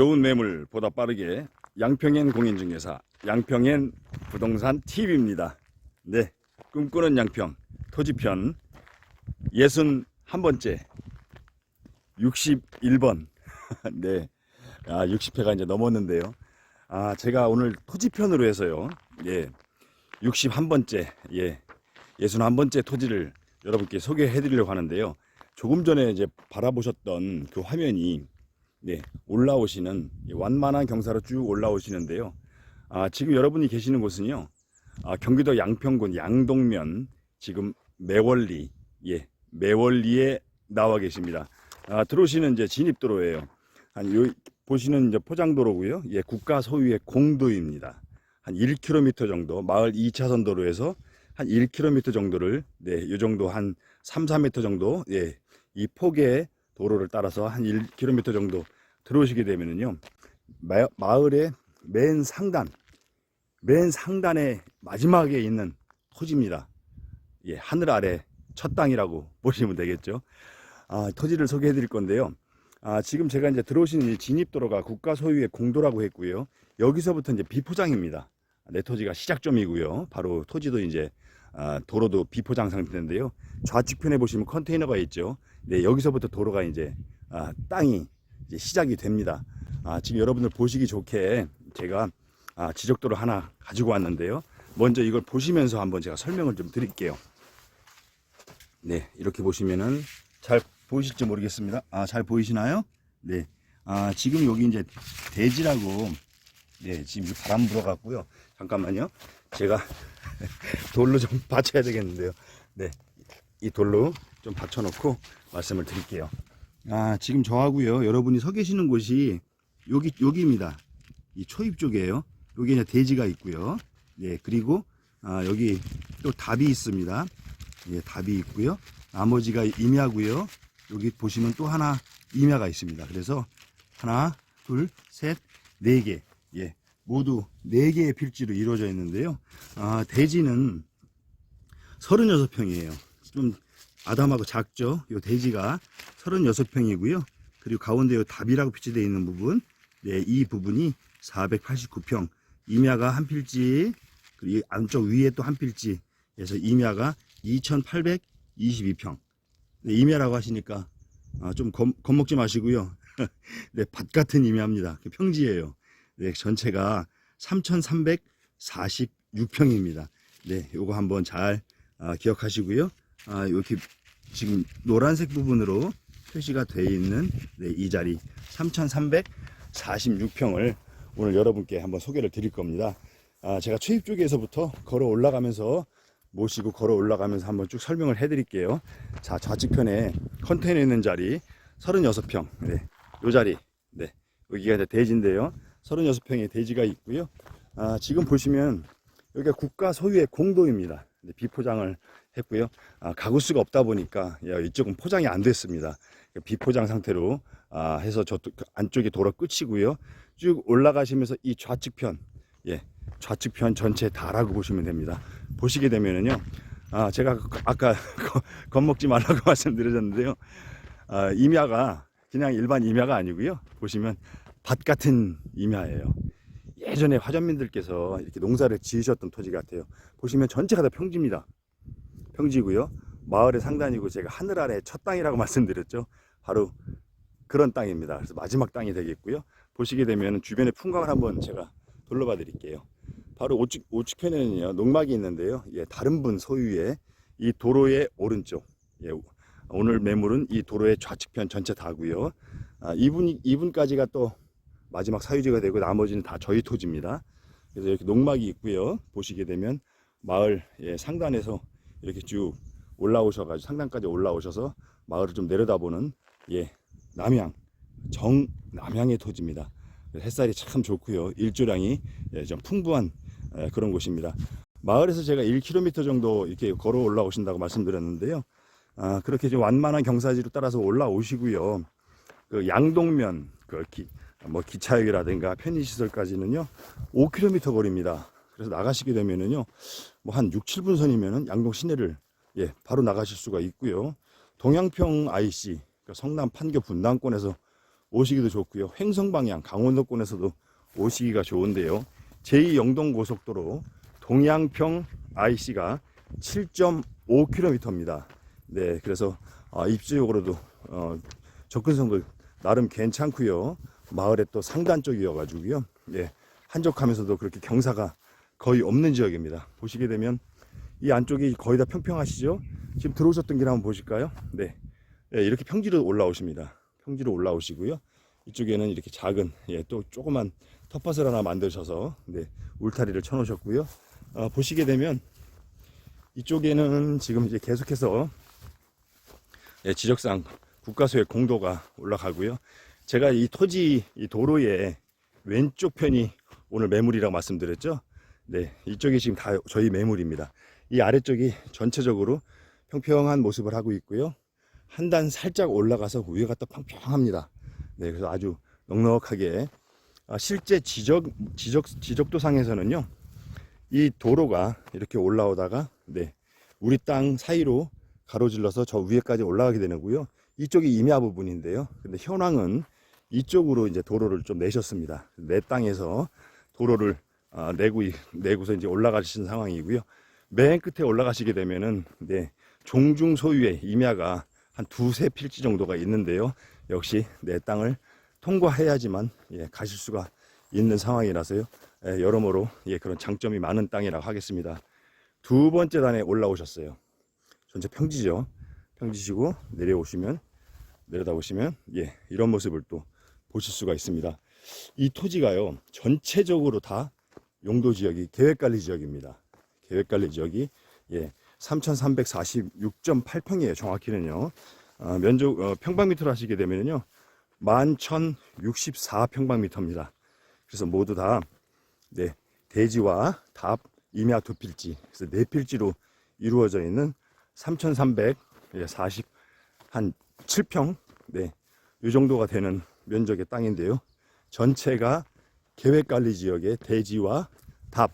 좋은 매물 보다 빠르게 양평엔 공인중개사 양평엔 부동산 TV입니다. 네, 꿈꾸는 양평 토지편 61번째 61번 네, 아 60회가 이제 넘었는데요. 아 제가 오늘 토지편으로 해서요. 예, 61번째 예, 61번째 토지를 여러분께 소개해 드리려고 하는데요. 조금 전에 이제 바라보셨던 그 화면이 네, 올라오시는 이 완만한 경사로 쭉 올라오시는데요. 아, 지금 여러분이 계시는 곳은요. 아, 경기도 양평군 양동면 지금 매월리 예, 매월리에 나와 계십니다. 아, 들어오시는 이제 진입도로예요. 한 요, 보시는 이제 포장도로고요. 예, 국가 소유의 공도입니다. 한 1km 정도 마을 2차선 도로에서 한 1km 정도를 네, 요 정도 한 3, 4m 정도 예, 이 폭의 도로를 따라서 한 1km 정도 들어오시게 되면은요. 마, 마을의 맨 상단 맨 상단의 마지막에 있는 토지입니다. 예, 하늘 아래 첫 땅이라고 보시면 되겠죠. 아, 토지를 소개해 드릴 건데요. 아, 지금 제가 이제 들어오신 이 진입도로가 국가 소유의 공도라고 했고요. 여기서부터 이제 비포장입니다. 내 토지가 시작점이고요. 바로 토지도 이제 아, 도로도 비포장 상태인데요. 좌측편에 보시면 컨테이너가 있죠. 네, 여기서부터 도로가 이제 아, 땅이 이제 시작이 됩니다. 아, 지금 여러분들 보시기 좋게 제가 아, 지적도를 하나 가지고 왔는데요. 먼저 이걸 보시면서 한번 제가 설명을 좀 드릴게요. 네, 이렇게 보시면은 잘 보이실지 모르겠습니다. 아, 잘 보이시나요? 네. 아, 지금 여기 이제 대지라고 네, 지금 이 바람 불어갖고요. 잠깐만요. 제가 돌로 좀 받쳐야 되겠는데요. 네. 이 돌로 좀 받쳐놓고 말씀을 드릴게요. 아, 지금 저하고요. 여러분이 서 계시는 곳이 여기, 여기입니다. 이 초입 쪽이에요. 여기 이제 대지가 있고요. 예, 그리고 아, 여기 또 답이 있습니다. 예, 답이 있고요. 나머지가 임야고요. 여기 보시면 또 하나 임야가 있습니다. 그래서 하나, 둘, 셋, 네 개. 예, 모두 네 개의 필지로 이루어져 있는데요. 아, 대지는 36평이에요. 좀 아담하고 작죠. 이 대지가 36평이고요. 그리고 가운데 요 답이라고 표시되어 있는 부분, 네, 이 부분이 489평. 임야가 한 필지, 그리고 이 안쪽 위에 또 한 필지. 그래서 임야가 2,822평. 네, 임야라고 하시니까 아, 좀 겁, 겁먹지 마시고요. 네, 밭 같은 임야입니다. 그 평지예요. 네, 전체가 3,346평입니다. 네, 요거 한번 잘 아, 기억하시고요. 아, 이렇게 지금 노란색 부분으로 표시가 되어 있는 네, 이 자리 3,346평을 오늘 여러분께 한번 소개를 드릴 겁니다. 아, 제가 최입 쪽에서부터 걸어 올라가면서 모시고 걸어 올라가면서 한번 쭉 설명을 해 드릴게요. 자, 좌측편에 컨테이너 있는 자리 36평. 네. 요 자리. 네. 여기가 이제 대지인데요. 36평의 대지가 있고요. 아, 지금 보시면 여기가 국가 소유의 공도입니다. 네, 비포장을 했고요. 아, 가구 수가 없다 보니까 야, 이쪽은 포장이 안 됐습니다. 비포장 상태로 아, 해서 저 도- 그 안쪽이 도로 끝이고요. 쭉 올라가시면서 이 좌측편, 예, 좌측편 전체 다라고 보시면 됩니다. 보시게 되면은요, 아, 제가 그- 아까 거- 겁먹지 말라고 말씀드렸는데요. 아, 임야가 그냥 일반 임야가 아니고요. 보시면 밭 같은 임야예요. 예전에 화전민들께서 이렇게 농사를 지으셨던 토지 같아요. 보시면 전체가 다 평지입니다. 평지고요. 마을의 상단이고 제가 하늘 아래 첫 땅이라고 말씀드렸죠. 바로 그런 땅입니다. 그래서 마지막 땅이 되겠고요. 보시게 되면 주변의 풍광을 한번 제가 둘러봐 드릴게요. 바로 우측, 우측편에는요, 농막이 있는데요. 예, 다른 분 소유의 이 도로의 오른쪽. 예, 오늘 매물은 이 도로의 좌측편 전체 다고요. 아, 이분, 이분까지가 또 마지막 사유지가 되고 나머지는 다 저희 토지입니다. 그래서 이렇게 농막이 있고요. 보시게 되면 마을 예, 상단에서 이렇게 쭉 올라오셔가지고 상단까지 올라오셔서 마을을 좀 내려다보는 예 남향 정 남향의 토지입니다. 햇살이 참 좋고요. 일조량이 예, 좀 풍부한 예, 그런 곳입니다. 마을에서 제가 1km 정도 이렇게 걸어 올라오신다고 말씀드렸는데요. 아, 그렇게 좀 완만한 경사지로 따라서 올라오시고요. 그 양동면 그 기, 뭐 기차역이라든가 편의시설까지는요 5km 거리입니다. 그래서 나가시게 되면은요 뭐 한 6, 7분 선이면은 양동 시내를 예 바로 나가실 수가 있고요. 동양평 IC 그러니까 성남 판교 분당권에서 오시기도 좋고요. 횡성 방향 강원도권에서도 오시기가 좋은데요. 제2 영동 고속도로 동양평 IC가 7.5km입니다. 네, 그래서 아, 입지적으로도 어, 접근성도 나름 괜찮고요. 마을에 또 상단 쪽이어가지고요. 예, 한적하면서도 그렇게 경사가 거의 없는 지역입니다. 보시게 되면 이 안쪽이 거의 다 평평하시죠? 지금 들어오셨던 길 한번 보실까요? 네, 예, 이렇게 평지로 올라오십니다. 평지로 올라오시고요. 이쪽에는 이렇게 작은 예, 또 조그만 텃밭을 하나 만드셔서 네, 울타리를 쳐놓으셨고요. 어, 보시게 되면 이쪽에는 지금 이제 계속해서 예, 지적상 국가소의 공도가 올라가고요. 제가 이 토지 이 도로의 왼쪽 편이 오늘 매물이라고 말씀드렸죠. 네, 이쪽이 지금 다 저희 매물입니다. 이 아래쪽이 전체적으로 평평한 모습을 하고 있고요. 한 단 살짝 올라가서 위에가 또 평평합니다. 네, 그래서 아주 넉넉하게 아, 실제 지적 지적 지적도상에서는요. 이 도로가 이렇게 올라오다가 네, 우리 땅 사이로 가로질러서 저 위에까지 올라가게 되는고요. 이쪽이 임야 부분인데요. 근데 현황은 이쪽으로 이제 도로를 좀 내셨습니다. 내 땅에서 도로를 아, 내고 내고서 이제 올라가신 상황이고요. 맨 끝에 올라가시게 되면은 네, 종중 소유의 임야가 한 두세 필지 정도가 있는데요. 역시 내 땅을 통과해야지만 예, 가실 수가 있는 상황이라서요. 예, 여러모로 예, 그런 장점이 많은 땅이라고 하겠습니다. 두 번째 단에 올라오셨어요. 전체 평지죠. 평지시고 내려오시면 내려다 보시면 예, 이런 모습을 또 보실 수가 있습니다. 이 토지가요. 전체적으로 다 용도 지역이 계획관리 지역입니다. 계획관리 지역이 예, 3,346.8평이에요. 정확히는요. 어, 면적 어, 평방미터로 하시게 되면요. 11,064평방미터입니다. 그래서 모두 다 네, 대지와 답, 임야 두 필지, 그래서 네 필지로 이루어져 있는 3,340 한 7평, 네, 이 정도가 되는 면적의 땅인데요. 전체가 계획관리 지역의 대지와 답,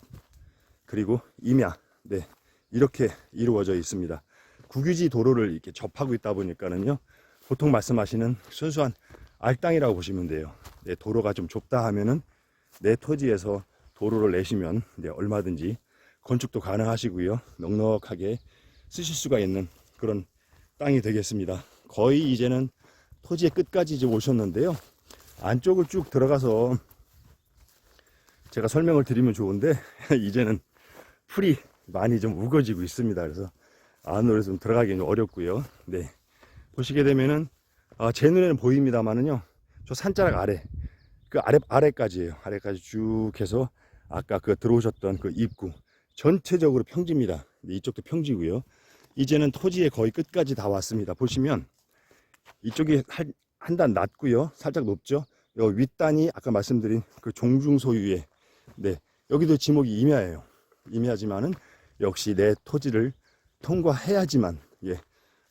그리고 임야, 네, 이렇게 이루어져 있습니다. 국유지 도로를 이렇게 접하고 있다 보니까는요, 보통 말씀하시는 순수한 알땅이라고 보시면 돼요. 네, 도로가 좀 좁다 하면은 내 토지에서 도로를 내시면 네, 얼마든지 건축도 가능하시고요. 넉넉하게 쓰실 수가 있는 그런 땅이 되겠습니다. 거의 이제는 토지의 끝까지 이제 오셨는데요. 안쪽을 쭉 들어가서 제가 설명을 드리면 좋은데 이제는 풀이 많이 좀 우거지고 있습니다. 그래서 안으로 좀 들어가기 좀 어렵고요. 네. 보시게 되면은 아, 제 눈에는 보입니다만은요. 저 산자락 아래 그 아래 아래까지예요. 아래까지 쭉 해서 아까 그 들어오셨던 그 입구 전체적으로 평지입니다. 네, 이쪽도 평지고요. 이제는 토지의 거의 끝까지 다 왔습니다. 보시면 이쪽이 한 단 낮고요. 살짝 높죠. 요 윗단이 아까 말씀드린 그 종중 소유의 네 여기도 지목이 임야예요. 임야지만은 역시 내 토지를 통과해야지만 예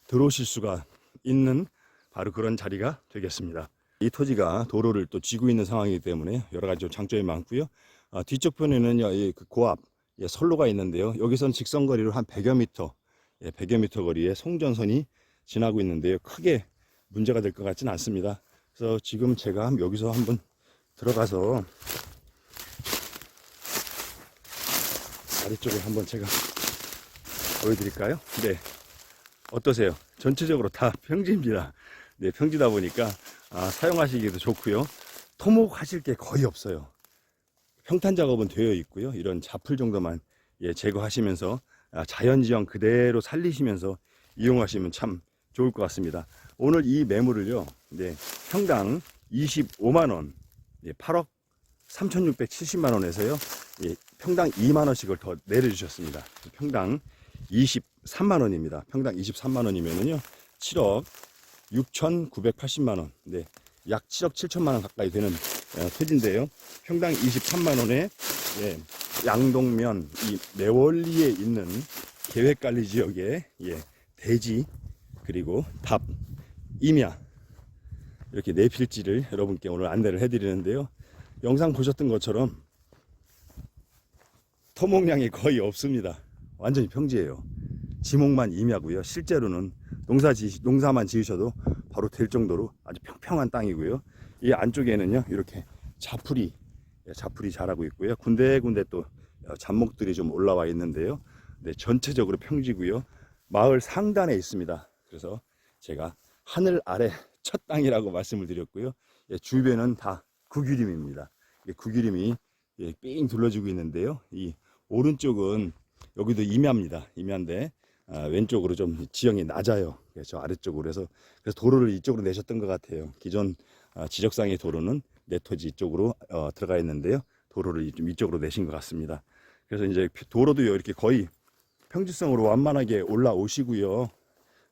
들어오실 수가 있는 바로 그런 자리가 되겠습니다. 이 토지가 도로를 또 쥐고 있는 상황이기 때문에 여러 가지 좀 장점이 많고요. 아, 뒤쪽 편에는요, 이그 고압 예, 선로가 있는데요. 여기서는 직선 거리로 한 100여 미터, 예, 100여 미터 거리에 송전선이 지나고 있는데요. 크게 문제가 될 것 같지는 않습니다. 그래서 지금 제가 여기서 한번 들어가서 아래쪽에 한번 제가 보여드릴까요? 네. 어떠세요? 전체적으로 다 평지입니다. 네, 평지다 보니까 아, 사용하시기도 좋고요. 토목 하실 게 거의 없어요. 평탄 작업은 되어 있고요. 이런 자풀 정도만 예, 제거하시면서 아, 자연 지형 그대로 살리시면서 이용하시면 참 좋을 것 같습니다. 오늘 이 매물을요, 네, 평당 25만 원, 예, 8억 3,670만 원에서요, 예, 평당 2만 원씩을 더 내려주셨습니다. 평당 23만 원입니다. 평당 23만 원이면은요, 7억 6,980만 원, 네, 약 7억 7천만 원 가까이 되는 어, 토지인데요. 평당 23만 원에 예, 양동면 이 매월리에 있는 계획관리 지역에 예, 대지 그리고 답 임야 이렇게 네 필지를 여러분께 오늘 안내를 해드리는데요. 영상 보셨던 것처럼 토목량이 거의 없습니다. 완전히 평지예요. 지목만 임야고요. 실제로는 농사 지 농사만 지으셔도 바로 될 정도로 아주 평평한 땅이고요. 이 안쪽에는요 이렇게 자풀이 예, 자풀이 자라고 있고요. 군데군데 또 어, 잡목들이 좀 올라와 있는데요. 네, 전체적으로 평지고요. 마을 상단에 있습니다. 그래서 제가 하늘 아래 첫 땅이라고 말씀을 드렸고요. 예, 주변은 다 구규림입니다. 이 구규림이 예, 삥 둘러지고 있는데요. 이 오른쪽은 여기도 임야입니다. 임야인데 아, 왼쪽으로 좀 지형이 낮아요. 예, 저 아래쪽으로 해서 그래서 도로를 이쪽으로 내셨던 것 같아요. 기존 아, 지적상의 도로는 내 토지 이쪽으로 어, 들어가 있는데요. 도로를 좀 이쪽으로 내신 것 같습니다. 그래서 이제 도로도요 이렇게 거의 평지성으로 완만하게 올라오시고요.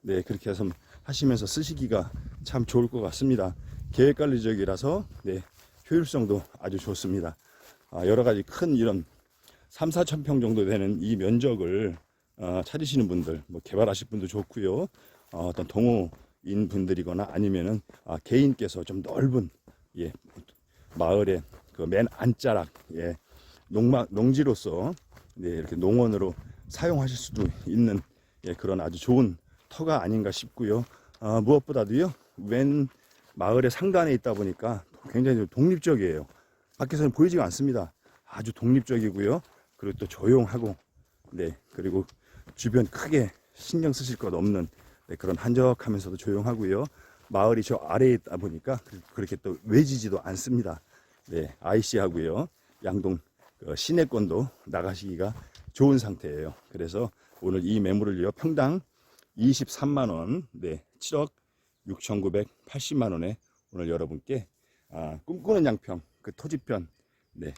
네 그렇게 해서 하시면서 쓰시기가 참 좋을 것 같습니다. 계획관리 지역이라서 네 효율성도 아주 좋습니다. 아, 여러 가지 큰 이런 3, 4천 평 정도 되는 이 면적을 어, 찾으시는 분들, 뭐 개발하실 분도 좋고요. 어, 어떤 동호인 분들이거나 아니면은 아, 개인께서 좀 넓은 예, 마을의 그 맨 안자락 예, 농막 농지로서 네, 이렇게 농원으로 사용하실 수도 있는 예, 그런 아주 좋은 터가 아닌가 싶고요. 아, 무엇보다도요, 웬 마을의 상단에 있다 보니까 굉장히 좀 독립적이에요. 밖에서는 보이지가 않습니다. 아주 독립적이고요. 그리고 또 조용하고, 네, 그리고 주변 크게 신경 쓰실 것 없는 네, 그런 한적하면서도 조용하고요. 마을이 저 아래에 있다 보니까 그- 그렇게 또 외지지도 않습니다. 네, IC하고요. 양동 그 시내권도 나가시기가 좋은 상태예요. 그래서 오늘 이 매물을요 평당 23만 원, 네, 7억 6,980만 원에 오늘 여러분께 아, 꿈꾸는 양평 그 토지편 네,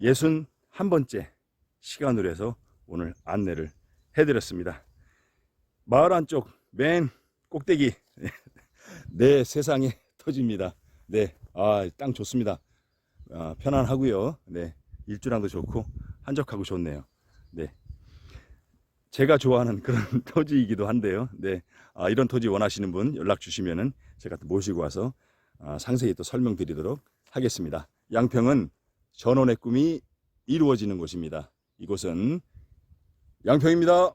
61번째 시간으로 해서 오늘 안내를 해드렸습니다. 마을 안쪽 맨 꼭대기 내 세상의 터지입니다. 네, 아, 땅 좋습니다. 아, 편안하고요. 네, 일주량도 좋고 한적하고 좋네요. 네, 제가 좋아하는 그런 토지이기도 한데요. 네, 아, 이런 토지 원하시는 분 연락 주시면은 제가 또 모시고 와서 아, 상세히 또 설명드리도록 하겠습니다. 양평은 전원의 꿈이 이루어지는 곳입니다. 이곳은 양평입니다.